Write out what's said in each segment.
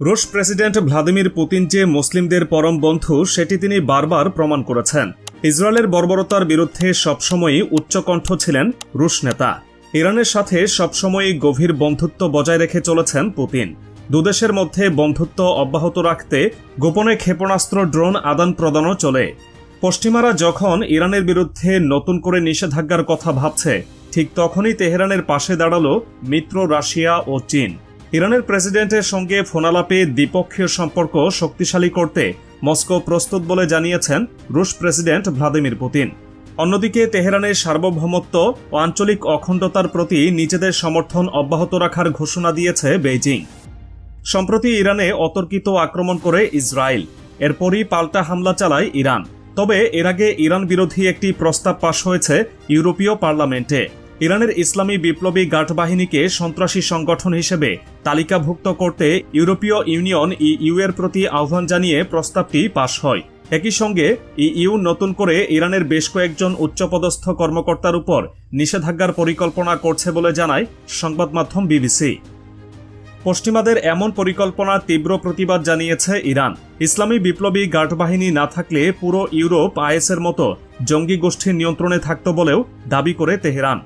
রুশ president Vladimir Putin যে মুসলিমদের পরম বন্ধু, সেটি তিনি বারবার প্রমাণ করেছেন। ইসরায়েলের বর্বরতার বিরুদ্ধে সবসময়ই উচ্চকণ্ঠ ছিলেন রুশ নেতা। ইরানের সাথে সবসময়ই গভীর বন্ধুত্ব বজায় রেখে চলেছেন পুতিন। দুদেশের মধ্যে বন্ধুত্ব অব্যাহত রাখতে গোপনে ক্ষেপণাস্ত্র, ড্রোন আদান প্রদানও চলে। পশ্চিমারা যখন ইরানের বিরুদ্ধে নতুন করে নিষেধাজ্ঞার কথা ভাবছে, ঠিক তখনই তেহরানের পাশে দাঁড়াল মিত্র রাশিয়া ও চীন। ইরানের প্রেসিডেন্টের সঙ্গে ফোনালাপে দ্বিপক্ষীয় সম্পর্ক শক্তিশালী করতে মস্কো প্রস্তুত বলে জানিয়েছেন রুশ প্রেসিডেন্ট ভ্লাদিমির পুতিন। অন্যদিকে তেহরানের সার্বভৌমত্ব ও আঞ্চলিক অখণ্ডতার প্রতি নিজেদের সমর্থন অব্যাহত রাখার ঘোষণা দিয়েছে বেইজিং। সম্প্রতি ইরানে অতর্কিত আক্রমণ করে ইসরায়েল। এরপরই পাল্টা হামলা চালায় ইরান। তবে এর আগে ইরান বিরোধী একটি প্রস্তাব পাশ হয়েছে ইউরোপীয় পার্লামেন্টে। ইরানের ইসলামী বিপ্লবী গার্ড বাহিনীকে সন্ত্রাসী সংগঠন হিসেবে তালিকাভুক্ত করতে ইউরোপীয় ইউনিয়ন ইইউ এর প্রতি আহ্বান জানিয়ে প্রস্তাবটি পাশ হয়। একই সঙ্গে ইইউ নতুন করে ইরানের বেশ কয়েকজন উচ্চপদস্থ কর্মকর্তার উপর নিষেধাজ্ঞার পরিকল্পনা করছে বলে জানায় সংবাদ মাধ্যম বিবিসি। পশ্চিমাদের এমন পরিকল্পনার তীব্র প্রতিবাদ জানিয়েছে ইরান। ইসলামী বিপ্লবী গার্ড বাহিনী না থাকলে পুরো ইউরোপ আইএসের মতো জঙ্গি গোষ্ঠীর নিয়ন্ত্রণে থাকত বলেও দাবি করে তেহরান।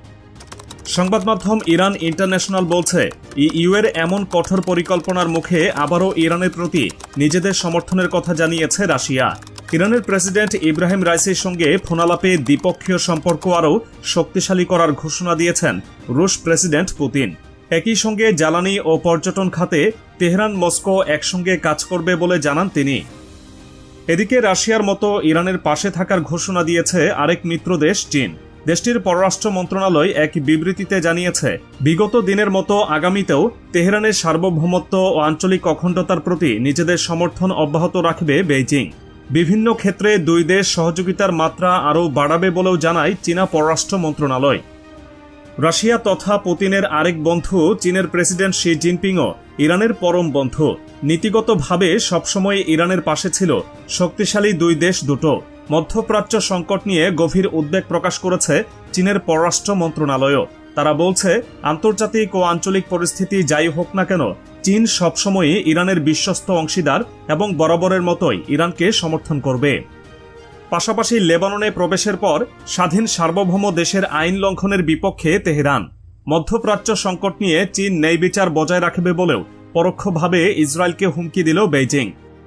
সংবাদ মাধ্যম ইরান ইন্টারন্যাশনাল বলছে, ইইউ এর এমন কঠোর পরিকল্পনার মুখে আবারও ইরানের প্রতি নিজেদের সমর্থনের কথা জানিয়েছে রাশিয়া। ইরানের প্রেসিডেন্ট ইব্রাহিম রাইসির সঙ্গে ফোনালাপে দ্বিপক্ষীয় সম্পর্ক আরও শক্তিশালী করার ঘোষণা দিয়েছেন রুশ প্রেসিডেন্ট পুতিন। একই সঙ্গে জ্বালানি ও পর্যটন খাতে তেহরান মস্কো একসঙ্গে কাজ করবে বলে জানান তিনি। এদিকে রাশিয়ার মতো ইরানের পাশে থাকার ঘোষণা দিয়েছে আরেক মিত্র দেশ চীন। দেশটির পররাষ্ট্র মন্ত্রণালয় এক বিবৃতিতে জানিয়েছে, বিগত দিনের মতো আগামীতেও তেহরানের সার্বভৌমত্ব ও আঞ্চলিক অখণ্ডতার প্রতি নিজেদের সমর্থন অব্যাহত রাখবে বেইজিং। বিভিন্ন ক্ষেত্রে দুই দেশ সহযোগিতার মাত্রা আরও বাড়াবে বলেও জানায় চীনা পররাষ্ট্র মন্ত্রণালয়। রাশিয়া তথা পুতিনের আরেক বন্ধু, চীনের প্রেসিডেন্ট শি জিনপিংও ইরানের পরম বন্ধু। নীতিগতভাবে সবসময় ইরানের পাশে ছিল, শক্তিশালী দুই দেশ দুটো। মধ্যপ্রাচ্য সংকট নিয়ে গভীর উদ্বেগ প্রকাশ করেছে চীনের পররাষ্ট্র মন্ত্রণালয়ও। তারা বলছে, আন্তর্জাতিক ও আঞ্চলিক পরিস্থিতি যাই হোক না কেন, চীন সবসময়ই ইরানের বিশ্বস্ত অংশীদার এবং বরাবরের মতোই ইরানকে সমর্থন করবে। পাশাপাশি লেবাননে প্রবেশের পর স্বাধীন সার্বভৌম দেশের আইন লঙ্ঘনের বিপক্ষে তেহরান। মধ্যপ্রাচ্য সংকট নিয়ে চীন ন্যায় বিচার বজায় রাখবে বলেও পরোক্ষভাবে ইসরায়েলকে হুমকি দিল বেইজিং।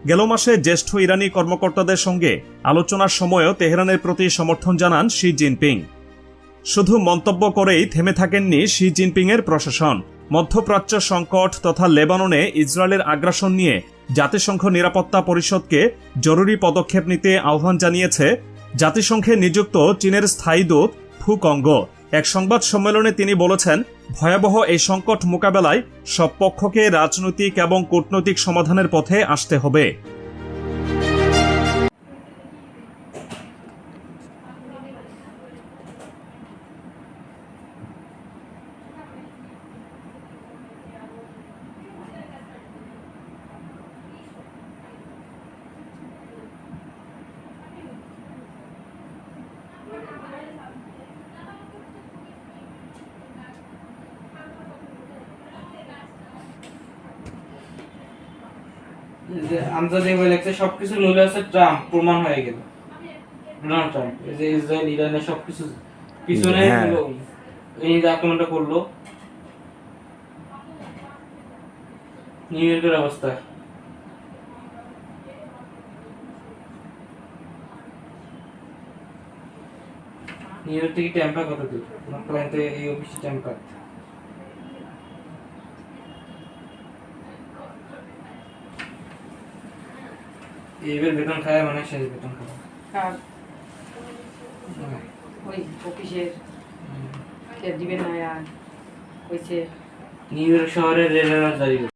গেল মাসে জ্যেষ্ঠ ইরানি কর্মকর্তাদের সঙ্গে আলোচনার সময়ও তেহরানের প্রতি সমর্থন জানান শি জিনপিং। শুধু মন্তব্য করেই থেমে থাকেননি শি জিনপিংয়ের প্রশাসন। মধ্যপ্রাচ্য সংকট তথা লেবাননে ইসরায়েলের আগ্রাসন নিয়ে জাতিসংঘ নিরাপত্তা পরিষদকে জরুরি পদক্ষেপ নিতে আহ্বান জানিয়েছে জাতিসংঘে নিযুক্ত চীনের স্থায়ী দূত ফু কঙ্গ এক সংবাদ সম্মেলনে তিনি বলেছেন ভয়াবহ এই সংকট মোকাবেলায় সব পক্ষকে রাজনৈতিক এবং কূটনৈতিক সমাধানের পথে আসতে হবে। যে আন্তর্জাতিক লেখছে সবকিছু নইলে হচ্ছে ট্রাম্প প্রমাণ হয়ে গেল। ডোনাল্ড ট্রাম্প এই যে ইসরায়েল ইরানের সবকিছু পিছনে হ্যাঁ। হলো এই যে আক্রমণটা করল নিউ ইয়র্কের অবস্থা। নিউ ইয়র্ক থেকে ট্যাম্পা কত দূর? এই অফিসে ট্যাম্পা। এইবার বেতন খায় মানে শেষ বেতন খায়। কার ওই অফিসের কে দিবে না আর কইছে। নিউ ইয়র্ক শহরের রেল জারি